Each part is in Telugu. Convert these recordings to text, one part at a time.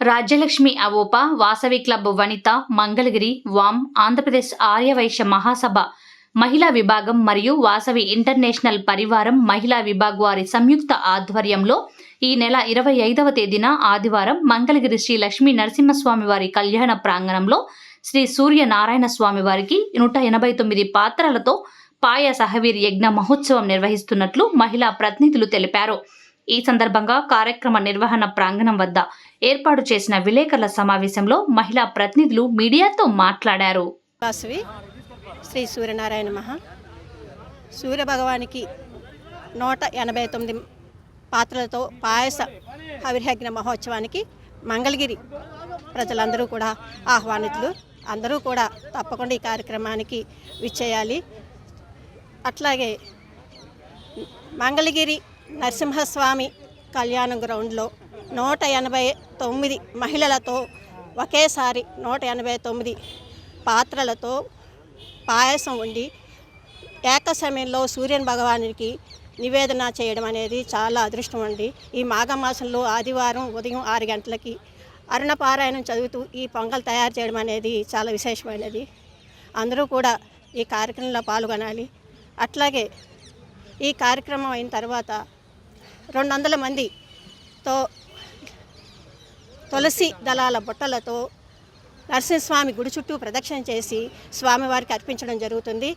రాజ్యలక్ష్మి అవోప వాసవి క్లబ్ వనిత మంగళగిరి వామ్ ఆంధ్రప్రదేశ్ ఆర్యవైశ్య మహాసభ మహిళా విభాగం మరియు వాసవి ఇంటర్నేషనల్ పరివారం మహిళా విభాగ్ వారి సంయుక్త ఆధ్వర్యంలో ఈ నెల ఇరవై ఐదవ తేదీన ఆదివారం మంగళగిరి శ్రీ లక్ష్మీ నరసింహస్వామి వారి కళ్యాణ ప్రాంగణంలో శ్రీ సూర్య నారాయణ స్వామి వారికి నూట ఎనభై తొమ్మిది పాత్రలతో పాయ సహవీర్ యజ్ఞ మహోత్సవం నిర్వహిస్తున్నట్లు మహిళా ప్రతినిధులు తెలిపారు. ఈ సందర్భంగా కార్యక్రమ నిర్వహణ ప్రాంగణం వద్ద ఏర్పాటు చేసిన విలేకరుల సమావేశంలో మహిళా ప్రతినిధులు మీడియాతో మాట్లాడారు. వాసవి శ్రీ సూర్యనారాయణ మహా. సూర్య భగవానికి నూట ఎనభై తొమ్మిది పాత్రలతో పాయస హవిర్యజ్ఞ మహోత్సవానికి మంగళగిరి ప్రజలందరూ కూడా ఆహ్వానితులు. అందరూ కూడా తప్పకుండా ఈ కార్యక్రమానికి విచ్చేయాలి. అట్లాగే మంగళగిరి నరసింహస్వామి కళ్యాణ గ్రౌండ్లో నూట ఎనభై తొమ్మిది మహిళలతో ఒకేసారి నూట ఎనభై తొమ్మిది పాత్రలతో పాయసం ఉండి ఏక సమయంలో సూర్యన్ భగవానికి నివేదన చేయడం అనేది చాలా అదృష్టం అండి. ఈ మాఘమాసంలో ఆదివారం ఉదయం ఆరు గంటలకి అరుణపారాయణం చదువుతూ ఈ పొంగల్ తయారు చేయడం అనేది చాలా విశేషమైనది. అందరూ కూడా ఈ కార్యక్రమంలో పాల్గొనాలి. అట్లాగే ఈ కార్యక్రమం అయిన తర్వాత రెండు వందల మందితో తులసి దళాల బుట్టలతో నరసింహస్వామి గుడి చుట్టూ ప్రదక్షిణ చేసి స్వామివారికి అర్పించడం జరుగుతుంది.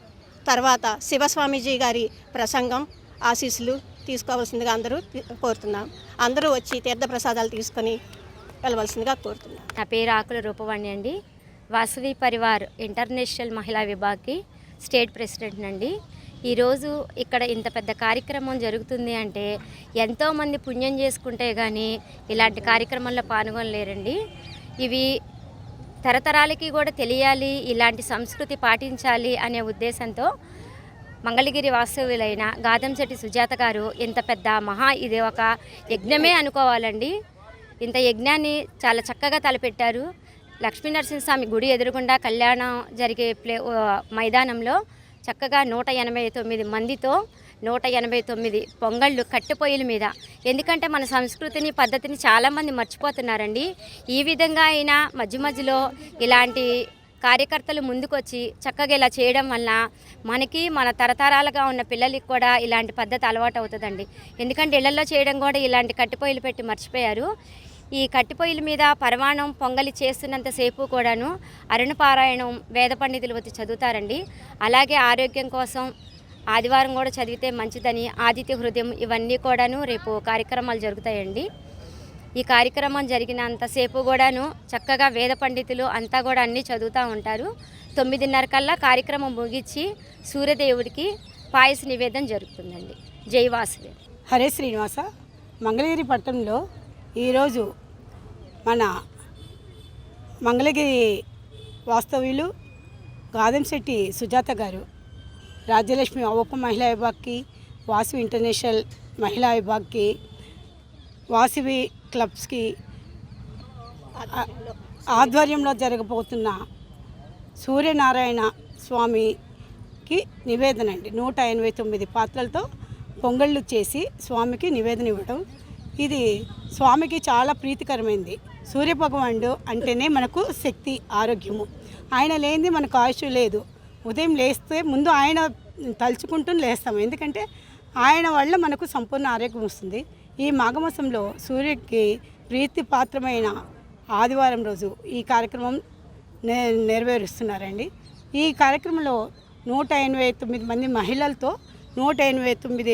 తర్వాత శివస్వామీజీ గారి ప్రసంగం ఆశీస్సులు తీసుకోవాల్సిందిగా అందరూ కోరుతున్నాం. అందరూ వచ్చి తీర్థప్రసాదాలు తీసుకొని వెళ్ళవలసిందిగా కోరుతున్నాం. నా పేరు ఆకుల రూపవాణి అండి. వాసవి పరివార్ ఇంటర్నేషనల్ మహిళా విభాగ్కి స్టేట్ ప్రెసిడెంట్ అండి ఈరోజు ఇక్కడ ఇంత పెద్ద కార్యక్రమం జరుగుతుంది అంటే ఎంతోమంది పుణ్యం చేసుకుంటే కానీ ఇలాంటి కార్యక్రమంలో పాల్గొనలేరండి. ఇవి తరతరాలకి కూడా తెలియాలి ఇలాంటి సంస్కృతి పాటించాలి అనే ఉద్దేశంతో మంగళగిరి వాస్తవులైన గాదంశెట్టి సుజాత గారు ఇంత పెద్ద మహా ఇది ఒక యజ్ఞమే అనుకోవాలండి. ఇంత యజ్ఞాన్ని చాలా చక్కగా తలపెట్టారు. లక్ష్మీనరసింహస్వామి గుడి ఎదురుగుండా కళ్యాణం జరిగే ప్లే మైదానంలో చక్కగా నూట ఎనభై తొమ్మిది మందితో నూట ఎనభై తొమ్మిది పొంగళ్ళు కట్టెపొయ్యిల మీద. ఎందుకంటే మన సంస్కృతిని పద్ధతిని చాలామంది మర్చిపోతున్నారండి. ఈ విధంగా అయినా మధ్య మధ్యలో ఇలాంటి కార్యకర్తలు ముందుకొచ్చి చక్కగా ఇలా చేయడం వల్ల మనకి మన తరతరాలుగా ఉన్న పిల్లలకి కూడా ఇలాంటి పద్ధతి అలవాటు అవుతుందండి. ఎందుకంటే ఇళ్ళలో చేయడం కూడా ఇలాంటి కట్టిపోయిలు పెట్టి మర్చిపోయారు. ఈ కట్టిపొయ్యిల మీద పరమాణం పొంగలి చేస్తున్నంతసేపు కూడాను అరుణపారాయణం వేద పండితులు వచ్చి చదువుతారండి. అలాగే ఆరోగ్యం కోసం ఆదివారం కూడా చదివితే మంచిదని ఆదిత్య హృదయం ఇవన్నీ కూడాను రేపు కార్యక్రమాలు జరుగుతాయండి. ఈ కార్యక్రమం జరిగినంతసేపు కూడాను చక్కగా వేద పండితులు అంతా కూడా అన్నీ చదువుతూ ఉంటారు. తొమ్మిదిన్నర కల్లా కార్యక్రమం ముగించి సూర్యదేవుడికి పాయస నివేదన జరుగుతుందండి. జై వాసుదేవ్. హరే శ్రీనివాస మంగళగిరి పట్టణంలో ఈరోజు మన మంగళగిరి వాస్తవ్యులు గాదంశెట్టి సుజాత గారు రాజ్యలక్ష్మి ఉప మహిళా విభాగ్కి వాసవి ఇంటర్నేషనల్ మహిళా విభాగ్కి వాసవి క్లబ్స్కి ఆధ్వర్యంలో జరగబోతున్న సూర్యనారాయణ స్వామికి నివేదన అండి. నూట ఎనభై తొమ్మిది పాత్రలతో పొంగళ్ళు చేసి స్వామికి నివేదన ఇవ్వడం ఇది స్వామికి చాలా ప్రీతికరమైంది. సూర్యభగవానుడు అంటేనే మనకు శక్తి ఆరోగ్యము. ఆయన లేనిది మనకు ఆయుష్ లేదు. ఉదయం లేస్తే ముందు ఆయన తలుచుకుంటూ లేస్తాము. ఎందుకంటే ఆయన వల్ల మనకు సంపూర్ణ ఆరోగ్యం వస్తుంది. ఈ మాఘమాసంలో సూర్యుడికి ప్రీతిపాత్రమైన ఆదివారం రోజు ఈ కార్యక్రమం నె నెరవేరుస్తున్నారండి. ఈ కార్యక్రమంలో నూట ఎనభై తొమ్మిది మంది మహిళలతో నూట ఎనభై తొమ్మిది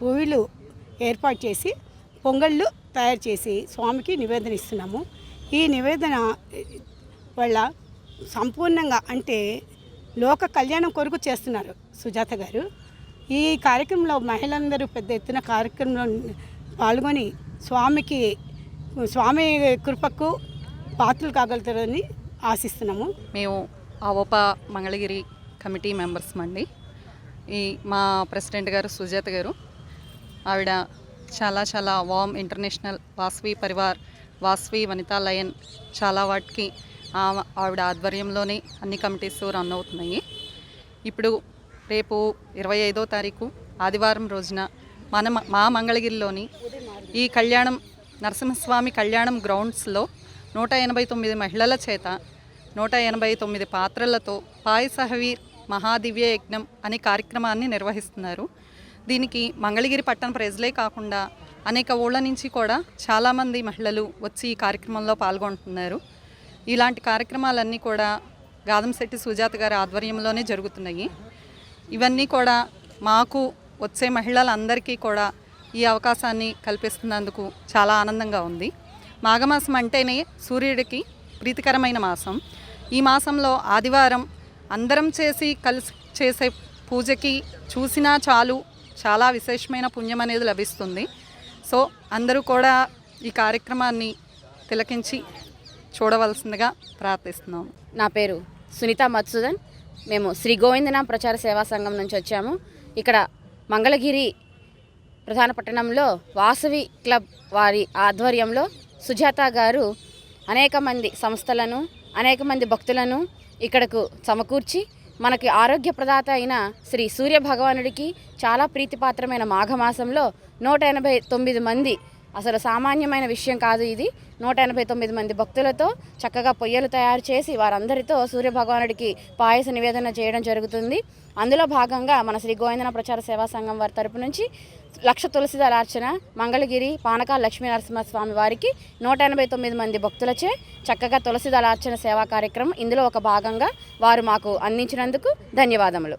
పువ్వులు ఏర్పాటు చేసి పొంగళ్ళు తయారు చేసి స్వామికి నివేదన ఇస్తున్నాము. ఈ నివేదన వల్ల సంపూర్ణంగా అంటే లోక కళ్యాణం కొరకు చేస్తున్నారు సుజాత గారు. ఈ కార్యక్రమంలో మహిళలందరూ పెద్ద ఎత్తున కార్యక్రమంలో పాల్గొని స్వామికి స్వామి కృపకు పాత్రలు కాగలుగుతారని ఆశిస్తున్నాము. మేము ఆ ఉప మంగళగిరి కమిటీ మెంబర్స్ అండి ఈ మా ప్రెసిడెంట్ గారు సుజాత గారు ఆవిడ చాలా చాలా వామ్ ఇంటర్నేషనల్ వాస్వి పరివార్ వాస్వి వనితా లయన్ చాలా వాటికి ఆవిడ ఆధ్వర్యంలోనే అన్ని కమిటీస్ రన్ అవుతున్నాయి. ఇప్పుడు రేపు ఇరవై ఐదో తారీఖు ఆదివారం రోజున మన మా మంగళగిరిలోని ఈ కళ్యాణం నరసింహస్వామి కళ్యాణం గ్రౌండ్స్లో నూట ఎనభై తొమ్మిది మహిళల చేత నూట ఎనభై తొమ్మిది పాత్రలతో పాయసహవీర్ మహాదివ్య యజ్ఞం అనే కార్యక్రమాన్ని నిర్వహిస్తున్నారు. దీనికి మంగళగిరి పట్టణ ప్రజలే కాకుండా అనేక ఊళ్ళ నుంచి కూడా చాలామంది మహిళలు వచ్చి ఈ కార్యక్రమంలో పాల్గొంటున్నారు. ఇలాంటి కార్యక్రమాలన్నీ కూడా గాదంశెట్టి సుజాత గారి ఆధ్వర్యంలోనే జరుగుతున్నాయి. ఇవన్నీ కూడా మాకు వచ్చే మహిళలందరికీ కూడా ఈ అవకాశాన్ని కల్పిస్తున్నందుకు చాలా ఆనందంగా ఉంది. మాఘమాసం అంటేనే సూర్యుడికి ప్రీతికరమైన మాసం. ఈ మాసంలో ఆదివారం అందరం చేసి కలిసి చేసే పూజకి చూసినా చాలు చాలా విశేషమైన పుణ్యం అనేది లభిస్తుంది. సో అందరూ కూడా ఈ కార్యక్రమాన్ని తిలకించి చూడవలసిందిగా ప్రార్థిస్తున్నాము. నా పేరు సునీత మత్సుదన్ మేము శ్రీ గోవిందన ప్రచార సేవా సంఘం నుంచి వచ్చాము. ఇక్కడ మంగళగిరి ప్రధాన పట్టణంలో వాసవి క్లబ్ వారి ఆధ్వర్యంలో సుజాత గారు అనేక మంది సంస్థలను అనేక మంది భక్తులను ఇక్కడకు సమకూర్చి మనకి ఆరోగ్య ప్రదాత అయిన శ్రీ సూర్య భగవానుడికి చాలా ప్రీతిపాత్రమైన మాఘమాసంలో నూట ఎనభై తొమ్మిది మంది అసలు సామాన్యమైన విషయం కాదు ఇది. నూట ఎనభై తొమ్మిది మంది భక్తులతో చక్కగా పొయ్యలు తయారు చేసి వారందరితో సూర్య భగవానుడికి పాయస నివేదన చేయడం జరుగుతుంది. అందులో భాగంగా మన శ్రీ గోవిందన ప్రచార సేవా సంఘం వారి తరపు నుంచి లక్ష తులసిదళ అర్చన మంగళగిరి పానకాల లక్ష్మీ నరసింహస్వామి వారికి నూట ఎనభై తొమ్మిది మంది భక్తులచే చక్కగా తులసిదళ అర్చన సేవా కార్యక్రమం ఇందులో ఒక భాగంగా వారు మాకు అందించినందుకు ధన్యవాదములు.